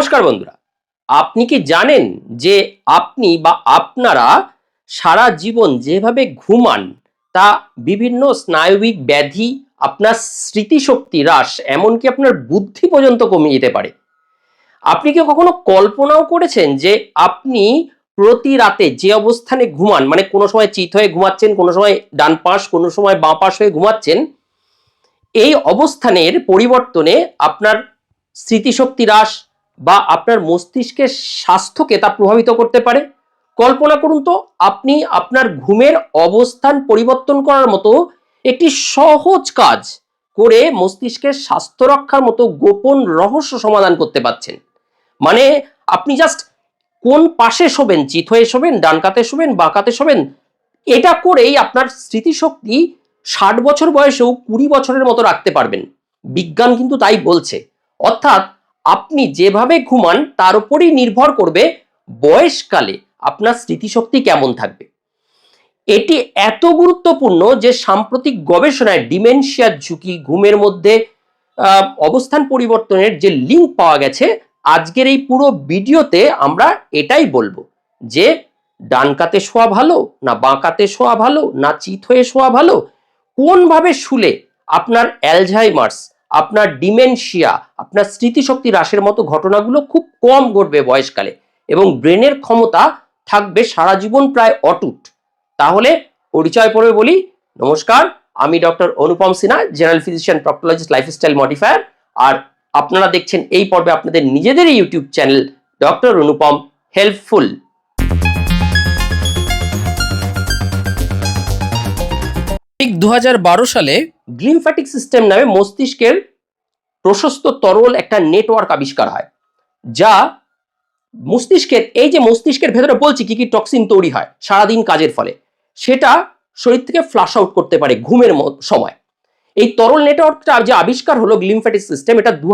নমস্কার বন্ধুরা। আপনি কি জানেন যে আপনি বা আপনারা সারা জীবন যেভাবে ঘুমান, তা বিভিন্ন স্নায়বিক ব্যাধি, আপনার স্মৃতিশক্তি হ্রাস, এমনকি আপনার বুদ্ধি পর্যন্ত কমিয়ে যেতে পারে? আপনি কি কখনো কল্পনাও করেছেন যে আপনি প্রতি রাতে যে অবস্থানে ঘুমান মানে কোনো সময় চিত হয়ে ঘুমাচ্ছেন, কোনো সময় ডান পাশ, কোনো সময় বাঁ পাশ হয়ে ঘুমাচ্ছেন, এই অবস্থানের পরিবর্তনে আপনার স্মৃতিশক্তি হ্রাস বা আপনার মস্তিষ্কের স্বাস্থ্যকে তা প্রভাবিত করতে পারে। কল্পনা করুন তো, আপনি আপনার ঘুমের অবস্থান পরিবর্তন করার মতো একটি সহজ কাজ করে মস্তিষ্কের স্বাস্থ্য রক্ষার মতো গোপন রহস্য সমাধান করতে পারছেন। মানে আপনি জাস্ট কোন পাশে শোবেন চিত হয়ে শোবেন, ডান কাতে শোবেন, বাঁ কাতে শোবেন, এটা করেই আপনার স্মৃতিশক্তি ষাট বছর বয়সেও কুড়ি বছরের মতো রাখতে পারবেন। বিজ্ঞান কিন্তু তাই বলছে। অর্থাৎ আপনি যেভাবে ঘুমান, তার উপরই নির্ভর করবে বয়সকালে আপনার স্মৃতিশক্তি কেমন থাকবে। এটি এত গুরুত্বপূর্ণ যে সাম্প্রতিক গবেষণায় ডিমেনশিয়ার ঝুঁকি, ঘুমের মধ্যে অবস্থান পরিবর্তনের যে লিঙ্ক পাওয়া গেছে, আজকের এই পুরো ভিডিওতে আমরা এটাই বলব যে ডান কাতে শোয়া ভালো, না বাঁ কাতে শোয়া ভালো, না চিত হয়ে শোয়া ভালো, কোনভাবে শুলে আপনার অ্যালঝাইমার্স আপনার ডিমেনশিয়া, আপনার স্মৃতিশক্তি হ্রাসের মতো ঘটনাগুলো খুব কম ঘটবে বয়সকালে এবং ব্রেনের ক্ষমতা থাকবে সারা জীবন প্রায় অটুট। তাহলে পরিচয় পড়বে বলি, নমস্কার, আমি doctor Anupam Sinha, general physician proctologist lifestyle modifier. আর আপনারা দেখছেন এই পর্বে আপনাদের নিজেদের YouTube channel doctor Anupam helpful. ঠিক দু সালে গ্লিমফ্যাটিক সিস্টেম নামে মস্তিষ্কের প্রশস্ত তরল একটা নেটওয়ার্ক আবিষ্কার হয়, যা মস্তিষ্কের, এই যে মস্তিষ্কের ভেতরে বলছি কি কি টক্সিন তৈরি হয় সারাদিন কাজের ফলে, সেটা শরীর থেকে ফ্লাশ আউট করতে পারে ঘুমের সময়। এই তরল নেটওয়ার্কটা যে আবিষ্কার হলো গ্লিমফ্যাটিক সিস্টেম, এটা দু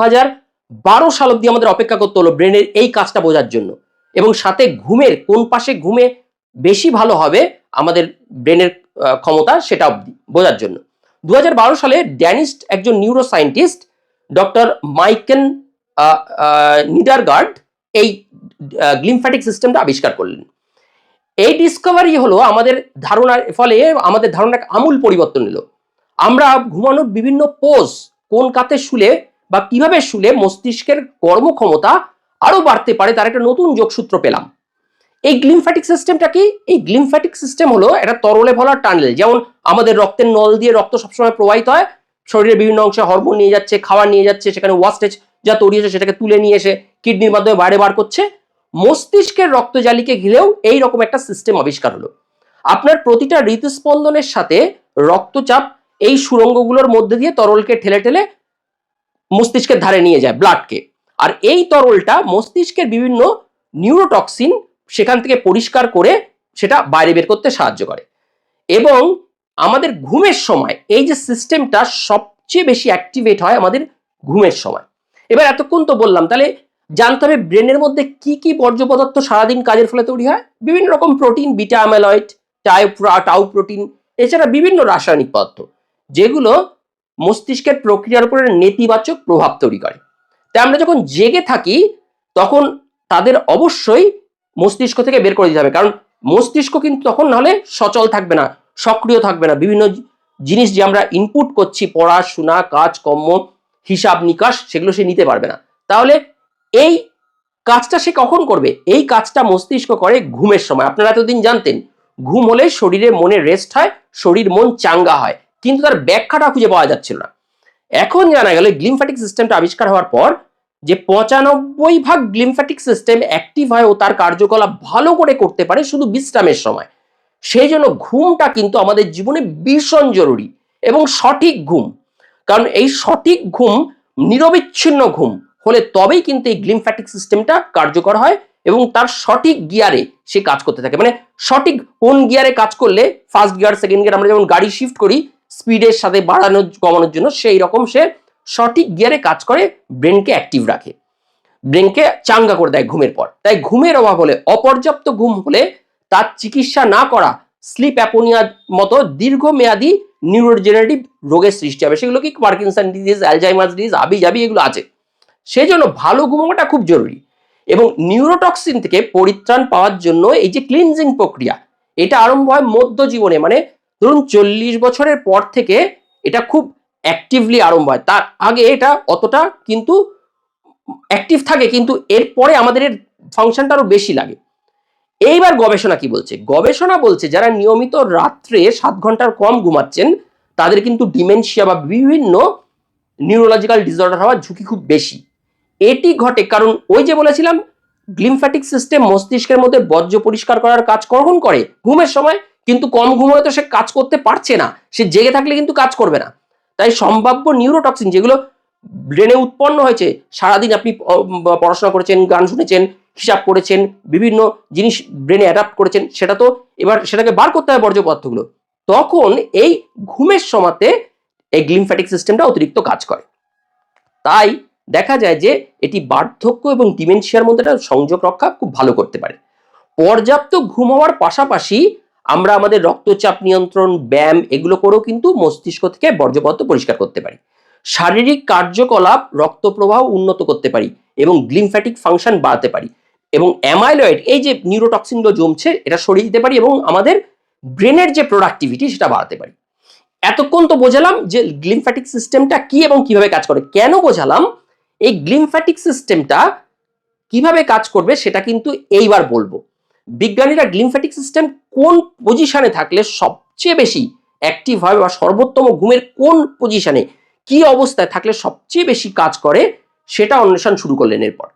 বারো সাল অব্দি আমাদের অপেক্ষা করতে হলো ব্রেনের এই কাজটা বোঝার জন্য। এবং সাথে ঘুমের, কোন পাশে ঘুমে বেশি ভালো হবে আমাদের ব্রেনের ক্ষমতা সেটা অবধি বোঝার জন্য। দু হাজার বারো সালে ড্যানিস্ট একজন neuro scientist doctor Maiken Nedergaard এই গ্লিমফ্যাটিক সিস্টেমটা আবিষ্কার করলেন। এই ডিসকভারি হলো আমাদের ধারণার ফলে আমাদের ধারণার আমূল পরিবর্তন এলো। আমরা ঘুমানোর বিভিন্ন পোজ কোন কাতে শুলে বা কীভাবে শুলে মস্তিষ্কের কর্মক্ষমতা আরও বাড়তে পারে তার একটা নতুন যোগসূত্র পেলাম। এই গ্লিমফ্যাটিক সিস্টেমটা কি? এই গ্লিমফ্যাটিক সিস্টেম হলো একটা তরলে ভরা টানেল যেমন আমাদের রক্তের নল দিয়ে রক্ত সবসময় প্রবাহিত হয়, শরীরের বিভিন্ন অংশে হরমোন নিয়ে যাচ্ছে, খাবার নিয়ে যাচ্ছে, সেখানে ওয়াস্টেজ যা তৈরি হয়েছে সেটাকে তুলে নিয়ে এসে কিডনির মাধ্যমে বাইরে বার করছে। মস্তিষ্কের রক্তজালিকে ঘিরেও এই রকম একটা সিস্টেম আবিষ্কার হলো। আপনার প্রতিটা হৃদস্পন্দনের সাথে রক্তচাপ এই সুরঙ্গগুলোর মধ্যে দিয়ে তরলকে ঠেলে ঠেলে মস্তিষ্কের ধারে নিয়ে যায় ব্লাডকে আর এই তরলটা মস্তিষ্কের বিভিন্ন নিউরোটক্সিন সেখান থেকে পরিষ্কার করে সেটা বাইরে বের করতে সাহায্য করে। এবং আমাদের ঘুমের সময়, এই যে সিস্টেমটা সবচেয়ে বেশি অ্যাক্টিভেট হয় আমাদের ঘুমের সময়। এবার এতক্ষণ তো বললাম, তাহলে জানতে হবে ব্রেনের মধ্যে কি কি বর্জ্য পদার্থ সারাদিন কাজের ফলে তৈরি হয়? বিভিন্ন রকম প্রোটিন বিটা অ্যামালয়েড টাই টাউ প্রোটিন এছাড়া বিভিন্ন রাসায়নিক পদার্থ, যেগুলো মস্তিষ্কের প্রক্রিয়ার উপরে নেতিবাচক প্রভাব তৈরি করে। তাই আমরা যখন জেগে থাকি, তখন তাদের অবশ্যই মস্তিষ্ক থেকে বের করে দিতে হবে। কারণ মস্তিষ্ক কিন্তু তখন নাহলে সচল থাকবে না, সক্রিয় থাকবে না। বিভিন্ন জিনিস যে আমরা ইনপুট করছি পড়াশোনা কাজকর্ম হিসাব, নিকাশ, সেগুলো সে নিতে পারবে না। তাহলে এই কাজটা সে কখন করবে? এই কাজটা মস্তিষ্ক করে ঘুমের সময়। আপনারা এতদিন জানতেন, ঘুম হলে শরীরে মনে রেস্ট হয়, শরীর মন চাঙ্গা হয়। কিন্তু তার ব্যাখ্যাটা খুঁজে পাওয়া যাচ্ছিল না। এখন জানা গেল গ্লিমফ্যাটিক সিস্টেমটা আবিষ্কার হওয়ার পর যে পঁচানব্বই ভাগ গ্লিমফ্যাটিক সিস্টেম অ্যাক্টিভ হয় ও তার কার্যকলাপ ভালো করে করতে পারে শুধু বিশ্রামের সময়। সেই জন্য ঘুমটা কিন্তু আমাদের জীবনে ভীষণ জরুরি এবং সঠিক ঘুম। কারণ এই সঠিক ঘুম, নিরবিচ্ছিন্ন ঘুম হলে তবেই কিন্তু এই গ্লিমফ্যাটিক সিস্টেমটা কার্যকর হয় এবং তার সঠিক গিয়ারে সে কাজ করতে থাকে। মানে সঠিক কোন গিয়ারে কাজ করলে ফার্স্ট গিয়ার সেকেন্ড গিয়ার আমরা যেমন গাড়ি শিফট করি স্পিডের সাথে বাড়ানো কমানোর জন্য সেই রকম সে সঠিক গিয়ারে কাজ করে ব্রেনকে অ্যাক্টিভ রাখে। ব্রেনকে চাঙ্গা করে দেয় ঘুমের পর। তাই ঘুমের অভাব হলে, অপর্যাপ্ত ঘুম হলে তার চিকিৎসা না করা স্লিপ অ্যাপোনিয়ার মতো দীর্ঘমেয়াদী নিউরোজেনারেটিভ রোগের সৃষ্টি হবে। সেগুলো কি পার্কিনসন ডিজিজ অ্যালজাইমার্স ডিজিজ আবি জাবি এগুলো আছে। সেই জন্য ভালো ঘুমানোটা খুব জরুরি। এবং নিউরোটক্সিন থেকে পরিত্রাণ পাওয়ার জন্য এই যে ক্লিনজিং প্রক্রিয়া, এটা আরম্ভ হয় মধ্য জীবনে মানে ধরুন চল্লিশ বছরের পর থেকে এটা খুব অ্যাক্টিভলি আরম্ভ হয়। তার আগে এটা অতটা কিন্তু অ্যাক্টিভ থাকে, কিন্তু এরপরে আমাদের এর ফাংশনটা আরও বেশি লাগে। এইবার গবেষণা কি বলছে? গবেষণা বলছে, যারা নিয়মিত রাত্রে সাত ঘণ্টার কম ঘুমাচ্ছেন, তাদের কিন্তু ডিমেনশিয়া বা বিভিন্ন নিউরোলজিক্যাল ডিসঅর্ডার হওয়ার ঝুঁকি খুব বেশি। এটি ঘটে কারণ ওই যে বলেছিলাম গ্লিমফ্যাটিক সিস্টেম মস্তিষ্কের মধ্যে বর্জ্য পরিষ্কার করার কাজ কখন করে ঘুমের সময়, কিন্তু কম ঘুমোলে তো সে কাজ করতে পারছে না। সে জেগে থাকলে কিন্তু কাজ করবে না। তাই সম্ভাব্য নিউরোটক্সিন যেগুলো ব্রেনে উৎপন্ন হয়েছে, সারাদিন আপনি পড়াশোনা করেছেন, গান শুনেছেন, হিসাব করেছেন, বিভিন্ন জিনিস ব্রেনে অ্যাডাপ্ট করেছেন, সেটা তো এবার সেটাকে বার করতে হয় বর্জ্য পদার্থগুলো, তখন এই ঘুমের সময়তে এই গ্লিমফ্যাটিক সিস্টেমটা অতিরিক্ত কাজ করে। তাই দেখা যায় যে এটি বার্ধক্য এবং ডিমেনশিয়ার মধ্যে একটা সংযোগ রক্ষা খুব ভালো করতে পারে। পর্যাপ্ত ঘুম হওয়ার পাশাপাশি আমরা আমাদের রক্তচাপ নিয়ন্ত্রণ, ব্যায়াম এগুলো করেও কিন্তু মস্তিষ্ক থেকে বর্জ্য পদার্থ পরিষ্কার করতে পারি। শারীরিক কার্যকলাপ রক্ত প্রবাহ উন্নত করতে পারি এবং গ্লিমফ্যাটিক ফাংশন বাড়াতে পারি এবং অ্যামাইলয়েড এই যে নিউরোটক্সিনগুলো জমছে, এটা সরিয়ে দিতে পারি এবং আমাদের ব্রেনের যে প্রোডাক্টিভিটি সেটা বাড়াতে পারি। এতক্ষণ তো বোঝালাম যে গ্লিমফ্যাটিক সিস্টেমটা কি এবং কীভাবে কাজ করে। কেন বোঝালাম? এই গ্লিমফ্যাটিক সিস্টেমটা কীভাবে কাজ করবে, সেটা কিন্তু এইবার বলব। বিজ্ঞানীরা গ্লিমফ্যাটিক সিস্টেম কোন পজিশনে থাকলে সবচেয়ে বেশি অ্যাক্টিভ হয় বা সর্বোত্তম ঘুমের কোন পজিশনে কি অবস্থায় থাকলে সবচেয়ে বেশি কাজ করে সেটা অন্বেষণ শুরু করলেন এরপর।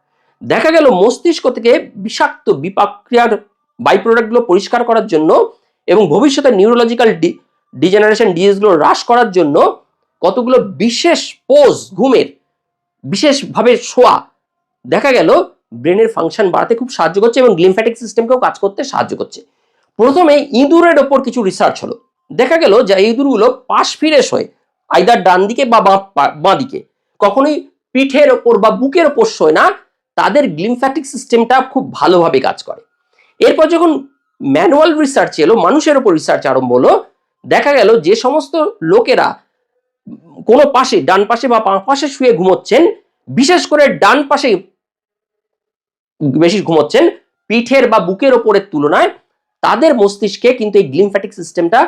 দেখা গেল মস্তিষ্ক থেকে বিষাক্ত বিপাক্রিয়ার বাই প্রোডাক্টগুলো পরিষ্কার করার জন্য এবং ভবিষ্যতে নিউরোলজিক্যাল ডি ডিজেনারেশন ডিজিজগুলো হ্রাস করার জন্য কতগুলো বিশেষ পোজ ঘুমের বিশেষভাবে শোয়া। দেখা গেল ব্রেনের ফাংশন বাড়াতে খুব সাহায্য করছে এবং গ্লিমফ্যাটিক সিস্টেমকেও কাজ করতে সাহায্য করছে। প্রথমে ইঁদুরের ওপর কিছু রিসার্চ হলো। দেখা গেল যে ইঁদুরগুলো পাশ ফিরে শোয় আইদার ডান দিকে বা বাঁ দিকে, কখনোই পিঠের ওপর বা বুকের ওপর শোয় না, তাদের গ্লিমফ্যাটিক সিস্টেমটা খুব ভালোভাবে কাজ করে। এরপর যখন ম্যানুয়াল রিসার্চ এলো, মানুষের ওপর রিসার্চ আরম্ভ হলো, দেখা গেল যে সমস্ত লোকেরা কোনো পাশে, ডান পাশে বাঁ পাশে শুয়ে ঘুমোচ্ছেন, বিশেষ করে ডান পাশে বেশি ঘুমোচ্ছেন, পিঠের বা বুকের ওপরের তুলনায় তাদের মস্তিষ্কে কিন্তু এই গ্লিমফ্যাটিক সিস্টেমটা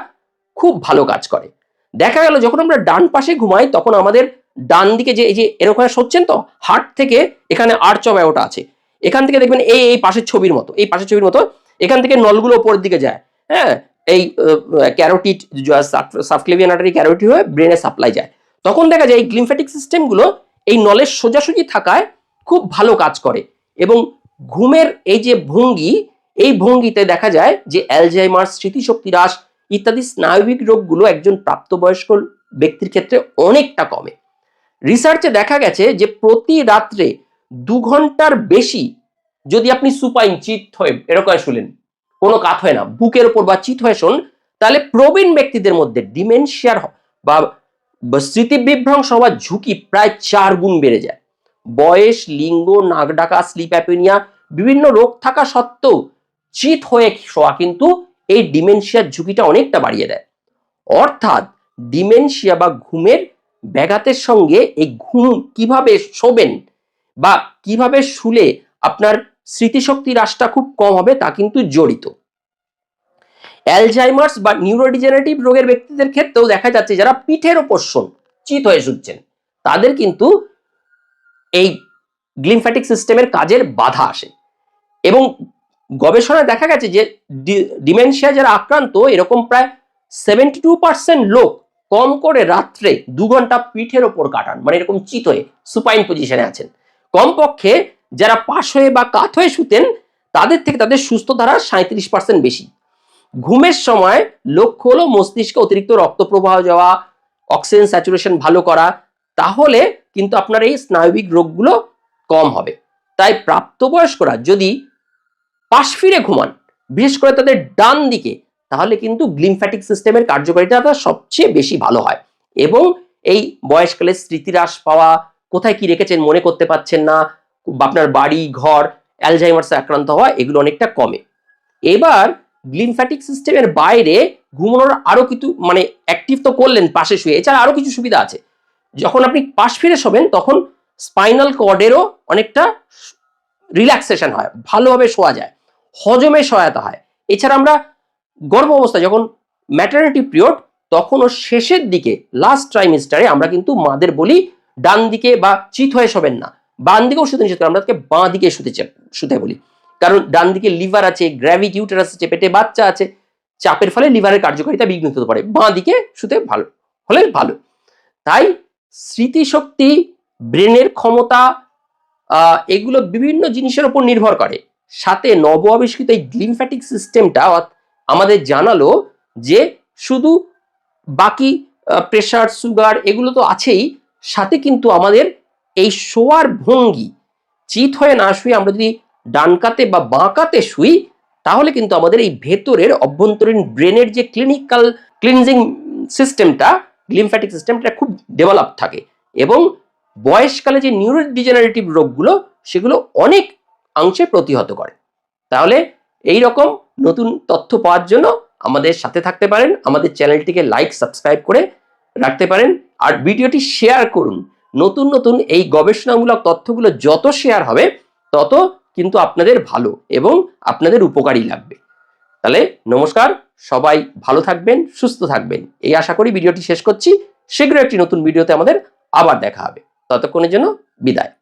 খুব ভালো কাজ করে। দেখা গেল যখন আমরা ডান পাশে ঘুমাই, তখন আমাদের ডান দিকে যে, এই যে এরকম সচ্ছেন তো হার্ট থেকে এখানে আর্চ অফ অ্যাওটা আছে। এখান থেকে দেখবেন এই এই পাশের ছবির মতো, এই পাশের ছবির মতো, এখান থেকে নলগুলো ওপরের দিকে যায়। হ্যাঁ এই ক্যারোটিড সাবক্লেভিয়ান আর্টারি ক্যারোটিড হয়ে ব্রেনে সাপ্লাই যায়। তখন দেখা যায় এই গ্লিমফ্যাটিক সিস্টেমগুলো এই নলের সোজাসুজি থাকায় খুব ভালো কাজ করে এবং ঘুমের এই যে ভঙ্গি, এই ভঙ্গিতে দেখা যায় যে অ্যালজাইমার, স্মৃতিশক্তি হ্রাস ইত্যাদি স্নায়বিক রোগগুলো একজন প্রাপ্তবয়স্ক ব্যক্তির ক্ষেত্রে অনেকটা কমে। রিসার্চে দেখা গেছে যে প্রতি রাত্রে দু ঘণ্টার বেশি যদি আপনি সুপাইন, চিত হয়ে, এরকম শুলেন কোনো কাত হয় না, বুকের ওপর বা চিত হয়ে শোন, তাহলে প্রবীণ ব্যক্তিদের মধ্যে ডিমেনশিয়ার বা বা স্মৃতিবিভ্রংশ হওয়ার ঝুঁকি প্রায় চার গুণ বেড়ে যায়। বয়স, লিঙ্গ, নাক ডাকা, স্লিপ অ্যাপেনিয়া বিভিন্ন রোগ থাকা সত্ত্বেও চিত হয়ে শোয়া কিন্তু এই ডিমেনশিয়ার ঝুঁকিটা অনেকটা বাড়িয়ে দেয়। অর্থাৎ ডিমেনশিয়া বা ঘুমের ব্যাঘাতের সঙ্গে এই ঘুম কীভাবে শোবেন বা কীভাবে শুলে আপনার স্মৃতিশক্তি হ্রাসটা খুব কম হবে তা কিন্তু জড়িত। অ্যালজাইমার্স বা নিউরোডিজেনারেটিভ রোগের ব্যক্তিদের ক্ষেত্রেও দেখা যাচ্ছে যারা পিঠের ওপর শোন, চিত হয়ে শুচ্ছেন, তাদের কিন্তু এই গ্লিমফ্যাটিক সিস্টেমের কাজের বাধা আসে। এবং গবেষণায় দেখা গেছে যে ডিমেনশিয়া যারা আক্রান্ত, এরকম প্রায় সেভেন্টি টু পার্সেন্ট লোক কম করে রাত্রে দু ঘণ্টা পিঠের ওপর কাটান মানে এরকম চিত হয়ে সুপাইন পজিশনে আছেন। কমপক্ষে যারা পাশ হয়ে বা কাত হয়ে শুতেন, তাদের থেকে তাদের সুস্থ ধারা সাঁত্রিশ পার্সেন্ট বেশি। ঘুমের সময় লক্ষ্য হলো মস্তিষ্কে অতিরিক্ত রক্ত প্রবাহ যাওয়া অক্সিজেন স্যাচুরেশন ভালো করা, তাহলে কিন্তু আপনার এই স্নায়বিক রোগগুলো কম হবে। তাই প্রাপ্তবয়স্করা যদি পাশ ফিরে ঘুমান। বিশেষ করে তাদের ডান দিকে, তাহলে কিন্তু গ্লিমফ্যাটিক সিস্টেমের কার্যকারিতা সবচেয়ে বেশি ভালো হয়। এবং এই বয়সকালে স্মৃতিহ্রাস পাওয়া, কোথায় কি রেখেছেন মনে করতে পারছেন না, আপনার বাড়ি, ঘর অ্যালজাইমার্সে আক্রান্ত হওয়া, এগুলো অনেকটা কমে। এবার গ্লিমফ্যাটিক সিস্টেমের বাইরে ঘুমানোর আরও কিছু মানে অ্যাক্টিভ তো করলেন, পাশে শুয়ে। এছাড়া আরও কিছু সুবিধা আছে। যখন আপনি পাশ ফিরে শোবেন, তখন স্পাইনাল কর্ডেরও অনেকটা রিল্যাক্সেশন হয়, ভালোভাবে শোয়া যায়। হজমে সহায়তা হয়। এছাড়া আমরা গর্ভ অবস্থা যখন ম্যাটার্নিটি পিরিয়ড তখনও শেষের দিকে লাস্ট ট্রাইমিস্টারে আমরা কিন্তু মাদের বলি ডান দিকে বা চিত হয়ে শোবেন না। বাম দিকেও শুতে নিষেধ করি, আমরা তাকে বাঁ দিকে শুতে শুতে বলি। কারণ ডান দিকে লিভার আছে গ্র্যাভিট ইউটারাস আছে, পেটে বাচ্চা আছে, চাপের ফলে লিভারের কার্যকারিতা বিঘ্নিত হতে পারে। বাঁ দিকে শুতে ভালো, হলে ভালো। তাই স্মৃতিশক্তি ব্রেনের ক্ষমতা এগুলো বিভিন্ন জিনিসের উপর নির্ভর করে। সাথে নব আবিষ্কৃত এই গ্লিমফ্যাটিক সিস্টেমটা আমাদের জানালো যে শুধু বাকি প্রেশার সুগার এগুলো তো আছেই, সাথে কিন্তু আমাদের এই শোয়ার ভঙ্গি, চিত হয়ে না শুয়ে আমরা যদি ডানকাতে বা বাঁকাতে শুই, তাহলে কিন্তু আমাদের এই ভেতরের অভ্যন্তরীণ ব্রেনের যে ক্লিনিক্যাল ক্লিনজিং সিস্টেমটা গ্লিমফ্যাটিক সিস্টেমটা খুব ডেভেলপ থাকে এবং বয়সকালে যে নিউরোডিজেনারেটিভ রোগগুলো, সেগুলো অনেক অংশে প্রতিহত করে। তাহলে এই রকম নতুন তথ্য পাওয়ার জন্য আমাদের সাথে থাকতে পারেন, আমাদের চ্যানেলটিকে লাইক সাবস্ক্রাইব করে রাখতে পারেন, আর ভিডিওটি শেয়ার করুন। নতুন নতুন এই গবেষণামূলক তথ্যগুলো যত শেয়ার হবে, তত কিন্তু আপনাদের ভালো এবং আপনাদের উপকারী লাগবে। তাহলে নমস্কার, সবাই ভালো থাকবেন, সুস্থ থাকবেন। এই আশা করি ভিডিওটি শেষ করছি। শীঘ্র একটি নতুন ভিডিওতে আমাদের আবার দেখা হবে। ততক্ষণের জন্য বিদায়।